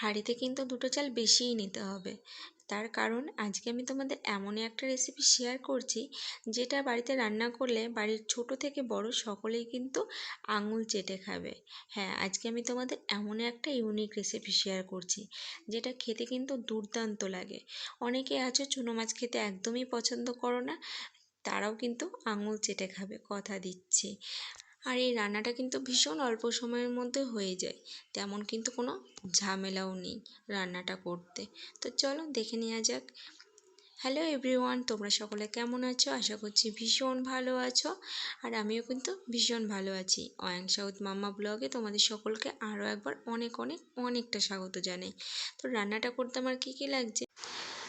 হাঁড়িতে কিন্তু দুটো চাল বেশিই নিতে হবে। তার কারণ, আজকে আমি তোমাদের এমনই একটা রেসিপি শেয়ার করছি, যেটা বাড়িতে রান্না করলে বাড়ির ছোট থেকে বড় সকলেই কিন্তু আঙুল চেটে খাবে। হ্যাঁ আজকে আমি তোমাদের এমন একটা ইউনিক রেসিপি শেয়ার করছি, যেটা খেতে কিন্তু দুর্দান্ত লাগে। অনেকে আছো চুনো মাছ খেতে একদমই পছন্দ করো না, তারাও কিন্তু আঙুল চেটে খাবে, কথা দিচ্ছি। আর এই রান্নাটা কিন্তু ভীষণ অল্প সময়ের মধ্যে হয়ে যায়। তেমন কিন্তু কোনো ঝামেলাও নেই রান্নাটা করতে। তো চলো দেখে নেওয়া যাক। হ্যালো এভরিওয়ান তোমরা সকলে কেমন আছো? আশা করছি ভীষণ ভালো আছো। আর আমিও কিন্তু ভীষণ ভালো আছি। অয়াং সাউথ মাম্মা ব্লগে তোমাদের সকলকে আরও একবার অনেক অনেক অনেকটা স্বাগত জানাই। তো রান্নাটা করতে আমার কী কী লাগছে?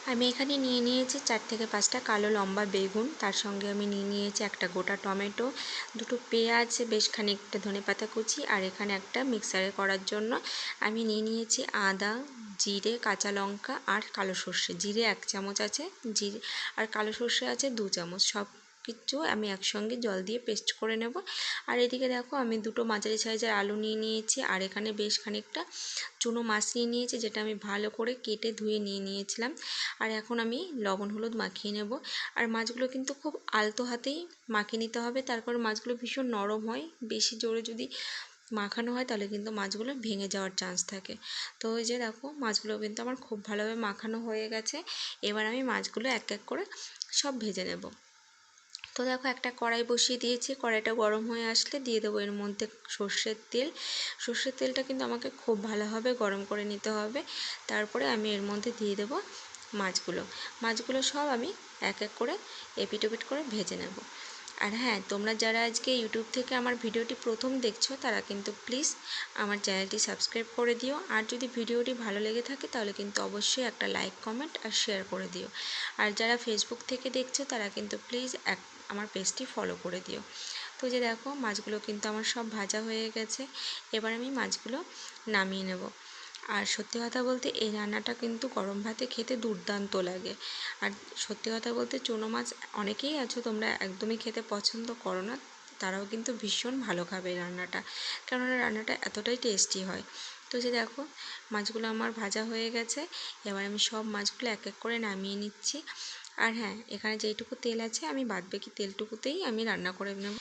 আমি এখানে নিয়ে নিয়েছি চার থেকে পাঁচটা কালো লম্বা বেগুন। তার সঙ্গে আমি নিয়ে নিয়েছি একটা গোটা টমেটো, দুটো পেঁয়াজ, বেশ খানিকটা ধনে পাতা কুচি আর এখানে একটা মিক্সারে করার জন্য আমি নিয়ে নিয়েছি আদা, জিরে, কাঁচা লঙ্কা আর কালো সর্ষে। জিরে এক চামচ আছে, জিরে আর কালো সর্ষে আছে দু চামচ। সব কিছু আমি একসঙ্গে জল দিয়ে পেস্ট করে নেব। আর এদিকে দেখো, আমি দুটো মাঝারি সাইজের আলু নিয়ে নিয়েছি, আর এখানে বেশ খানিকটা চুনো মাছ নিয়ে নিয়েছি, যেটা আমি ভালো করে কেটে ধুয়ে নিয়ে নিয়েছিলাম। আর এখন আমি লবণ, হলুদ মাখিয়ে নেব। আর মাছগুলো কিন্তু খুব আলতো হাতেই মাখিয়ে নিতে হবে, তারপর মাছগুলো ভীষণ নরম হয়। বেশি জোরে যদি মাখানো হয়, তাহলে কিন্তু মাছগুলো ভেঙে যাওয়ার চান্স থাকে। তো ওই যে দেখো, মাছগুলো কিন্তু আমার খুব ভালোভাবে মাখানো হয়ে গেছে। এবার আমি মাছগুলো এক এক করে সব ভেজে নেব। তো দেখো একটা কড়াই বসিয়ে দিয়েছি, কড়াইটা গরম হয়ে আসলে দিয়ে দেবো এর মধ্যে সর্ষের তেল। সর্ষের তেলটা কিন্তু আমাকে খুব ভালোভাবে গরম করে নিতে হবে। তারপরে আমি এর মধ্যে দিয়ে দেবো মাছগুলো। মাছগুলো সব আমি এক এক করে এপিট ওপিট করে ভেজে নেব। আর হ্যাঁ তোমরা যারা আজকে ইউটিউব থেকে আমার ভিডিওটি প্রথম দেখছ, তারা কিন্তু প্লিজ আমার চ্যানেলটি সাবস্ক্রাইব করে দিও। আর যদি ভিডিওটি ভালো লেগে থাকে, তাহলে কিন্তু অবশ্যই একটা লাইক, কমেন্ট আর শেয়ার করে দিও। আর যারা ফেসবুক থেকে দেখছ, তারা কিন্তু প্লিজ এক আমার পেজটি ফলো করে দিও। তো যে দেখো, মাছগুলো কিন্তু আমার সব ভাজা হয়ে গেছে। এবার আমি মাছগুলো নামিয়ে নেব। আর সত্যি কথা বলতে, এই রান্নাটা কিন্তু গরম ভাতে খেতে দুর্দান্ত লাগে। আর সত্যি কথা বলতে, চুনো মাছ অনেকেই আছো, তোমরা একদমই খেতে পছন্দ করো না, তারাও কিন্তু ভীষণ ভালো খাবে রান্নাটা। কেননা রান্নাটা এতটাই টেস্টি হয়। তো যে দেখো, মাছগুলো আমার ভাজা হয়ে গেছে। এবার আমি সব মাছগুলো এক এক করে নামিয়ে নিচ্ছি। আর হ্যাঁ এখানে যেইটুকু তেল আছে আমি বাদ বাকি তেলটুকুতেই আমি রান্না করে নেব।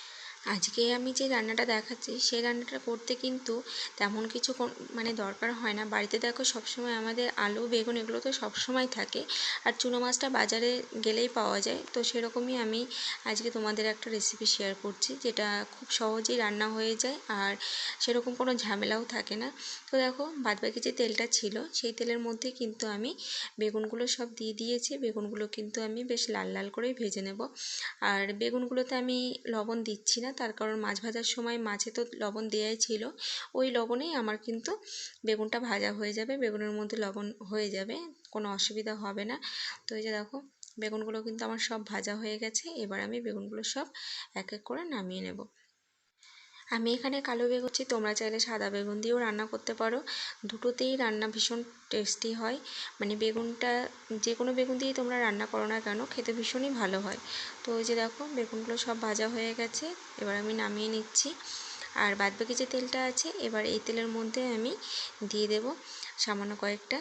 আজকে আমি যে রান্নাটা দেখাচ্ছি, সেই রান্নাটা করতে কিন্তু তেমন কিছু মানে দরকার হয় না। বাড়িতে দেখো সবসময় আমাদের আলু, বেগুন এগুলো তো সবসময় থাকে। আর চুনো মাছটা বাজারে গেলেই পাওয়া যায়। তো সেরকমই আমি আজকে তোমাদের একটা রেসিপি শেয়ার করছি, যেটা খুব সহজেই রান্না হয়ে যায় আর সেরকম কোনো ঝামেলাও থাকে না। তো দেখো, বাদবাকি যে তেলটা ছিল, সেই তেলের মধ্যে কিন্তু আমি বেগুনগুলো সব দিয়ে দিয়েছি। বেগুনগুলো কিন্তু আমি বেশ লাল লাল করেই ভেজে নেব। আর বেগুনগুলোতে আমি লবণ দিচ্ছি না তার কারণ মাছ ভাজার সময় মাছে তো লবণ দেওয়াই ছিল। ওই লবণেই আমার কিন্তু বেগুনটা ভাজা হয়ে যাবে, বেগুনের মধ্যে লবণ হয়ে যাবে, কোনো অসুবিধা হবে না। তো এই যে দেখো, বেগুনগুলো কিন্তু আমার সব ভাজা হয়ে গেছে, এবার আমি বেগুনগুলো সব এক এক করে নামিয়ে নেব। আমি এখানে কালো বেগুন তোমরা চাইলে সাদা বেগুন দিয়েও রান্না করতে পারো। দুটোতেই রান্না ভীষণ টেস্টি হয়। মানে বেগুনটা, যে কোনো বেগুন দিয়েই তোমরা রান্না করো না কেন, খেতে ভীষণই ভালো হয়। তো ওই যে দেখো, বেগুনগুলো সব ভাজা হয়ে গেছে, এবার আমি নামিয়ে নিচ্ছি। আর বাদবাকি যে তেলটা আছে, এবার এই তেলের মধ্যে আমি দিয়ে দেব সামান্য কয়েকটা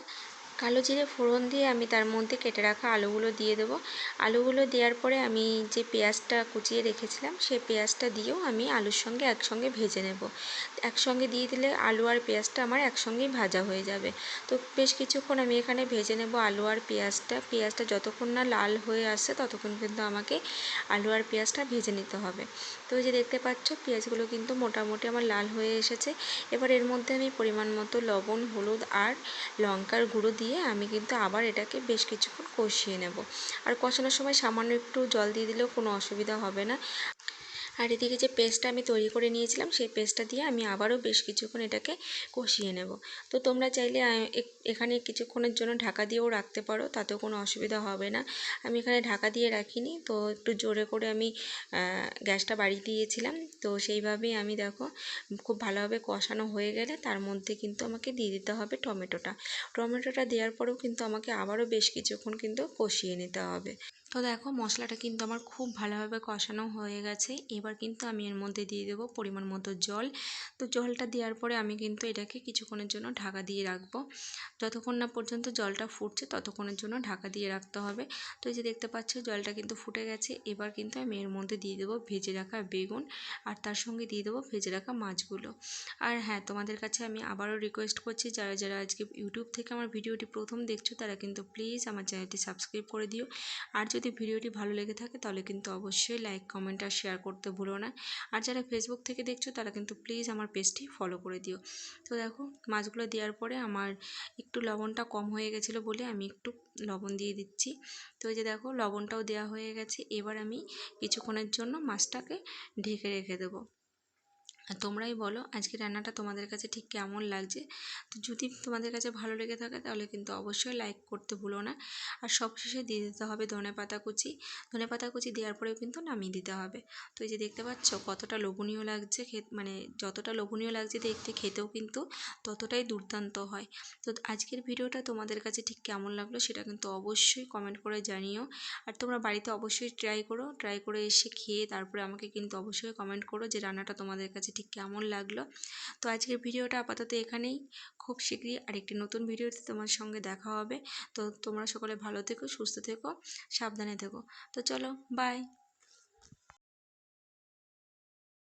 কালো জিরে ফোড়ন দিয়ে আমি তার মধ্যে কেটে রাখা আলুগুলো দিয়ে দেবো। আলুগুলো দেওয়ার পরে আমি যে পেঁয়াজটা কুচিয়ে রেখেছিলাম সেই পেঁয়াজটা দিয়েও আমি আলুর সঙ্গে একসঙ্গে ভেজে নেব। একসঙ্গে দিয়ে দিলে আলু আর পেঁয়াজটা আমার একসঙ্গেই ভাজা হয়ে যাবে। তো বেশ কিছুক্ষণ আমি এখানে ভেজে নেব আলু আর পেঁয়াজটা। পেঁয়াজটা যতক্ষণ না লাল হয়ে আসে ততক্ষণ কিন্তু আমাকে আলু আর পেঁয়াজটা ভেজে নিতে হবে। তো যে দেখতে পাচ্ছ, পেঁয়াজগুলো কিন্তু মোটামুটি আমার লাল হয়ে এসেছে। এবার এর মধ্যে আমি পরিমাণ মতো লবণ, হলুদ আর লঙ্কার গুঁড়ো দিয়ে দিয়ে আমি কিন্তু আবার এটাকে বেশ কিছুক্ষণ কষিয়ে নেব। আর কষানোর সময় সামান্য একটু জল দিয়ে দিলেও কোনো অসুবিধা হবে না। আর এদিকে যে পেস্টটা আমি তৈরি করে নিয়েছিলাম, সেই পেস্টটা দিয়ে আমি আবারও বেশ কিছুক্ষণ এটাকে কষিয়ে নেব। তো তোমরা চাইলে এখানে কিছুক্ষণের জন্য ঢাকা দিয়েও রাখতে পারো, তাতেও কোনো অসুবিধা হবে না। আমি এখানে ঢাকা দিয়ে রাখিনি, তো একটু জোরে করে আমি গ্যাসটা বাড়িয়ে দিয়েছিলাম। তো সেইভাবেই আমি দেখো, খুব ভালোভাবে কষানো হয়ে গেলে তার মধ্যে কিন্তু আমাকে দিয়ে দিতে হবে টমেটোটা। টমেটোটা দেওয়ার পরেও কিন্তু আমাকে আবারও বেশ কিছুক্ষণ কিন্তু কষিয়ে নিতে হবে। তো দেখো, মশলাটা কিন্তু আমার খুব ভালোভাবে কষানো হয়ে গেছে। এবার কিন্তু আমি এর মধ্যে দিয়ে দেবো পরিমাণ মতো জল। তো জলটা দেওয়ার পরে আমি কিন্তু এটাকে কিছুক্ষণের জন্য ঢাকা দিয়ে রাখব। যতক্ষণ না পর্যন্ত জলটা ফুটছে ততক্ষণের জন্য ঢাকা দিয়ে রাখতে হবে। তো এই যে দেখতে পাচ্ছ, জলটা কিন্তু ফুটে গেছে। এবার কিন্তু আমি এর মধ্যে দিয়ে দেবো ভেজে রাখা বেগুন আর তার সঙ্গে দিয়ে দেবো ভেজে রাখা মাছগুলো। আর হ্যাঁ তোমাদের কাছে আমি আবারও রিকোয়েস্ট করছি, যারা যারা আজকে ইউটিউব থেকে আমার ভিডিওটি প্রথম দেখছ, তারা কিন্তু প্লিজ আমার চ্যানেলটি সাবস্ক্রাইব করে দিও। আর যদি ভিডিওটি ভালো লেগে থাকে, তাহলে কিন্তু অবশ্যই লাইক কমেন্ট আর শেয়ার করতে ভুলো না। আর যারা ফেসবুক থেকে দেখছ, তারা কিন্তু প্লিজ আমার পেজটি ফলো করে দিও। তো দেখো, মাছগুলো দেওয়ার পরে আমার একটু লবণটা কম হয়ে গেছিল বলে আমি একটু লবণ দিয়ে দিচ্ছি। তো এই যে দেখো, লবণটাও দেওয়া হয়ে গেছে। এবার আমি কিছুক্ষণের জন্য মাছটাকে ঢেকে রেখে দেবো। আর তোমরাই বলো আজকে রান্নাটা তোমাদের কাছে ঠিক কেমন লাগছে? তো যদি তোমাদের কাছে ভালো লেগে থাকে তাহলে কিন্তু অবশ্যই লাইক করতে ভুলো না। আর সবশেষে দিয়ে দিতে হবে ধনে পাতা কুচি। ধনে পাতা কুচি দেওয়ার পরেও কিন্তু নামিয়ে দিতে হবে। তো এই যে দেখতে পাচ্ছ কতটা লোভনীয় লাগছে মানে যতটা লোভনীয় লাগছে দেখতে খেতেও কিন্তু ততটাই দুর্দান্ত হয়। তো আজকের ভিডিওটা তোমাদের কাছে ঠিক কেমন লাগল সেটা কিন্তু অবশ্যই কমেন্ট করে জানিও। আর তোমরা বাড়িতে অবশ্যই ট্রাই করো। ট্রাই করে এসে খেয়ে তারপরে আমাকে কিন্তু অবশ্যই কমেন্ট করো যে রান্নাটা তোমাদের কাছে ঠিক কেমন লাগল। তো আজকের ভিডিওটা আপাতত এখানেই। খুব শীঘ্রই আরেকটি নতুন ভিডিওতে তোমার সঙ্গে দেখা হবে। তো তোমরা সকলে ভালো থেকো, সুস্থ থেকো, সাবধানে থেকো। তো চলো বাই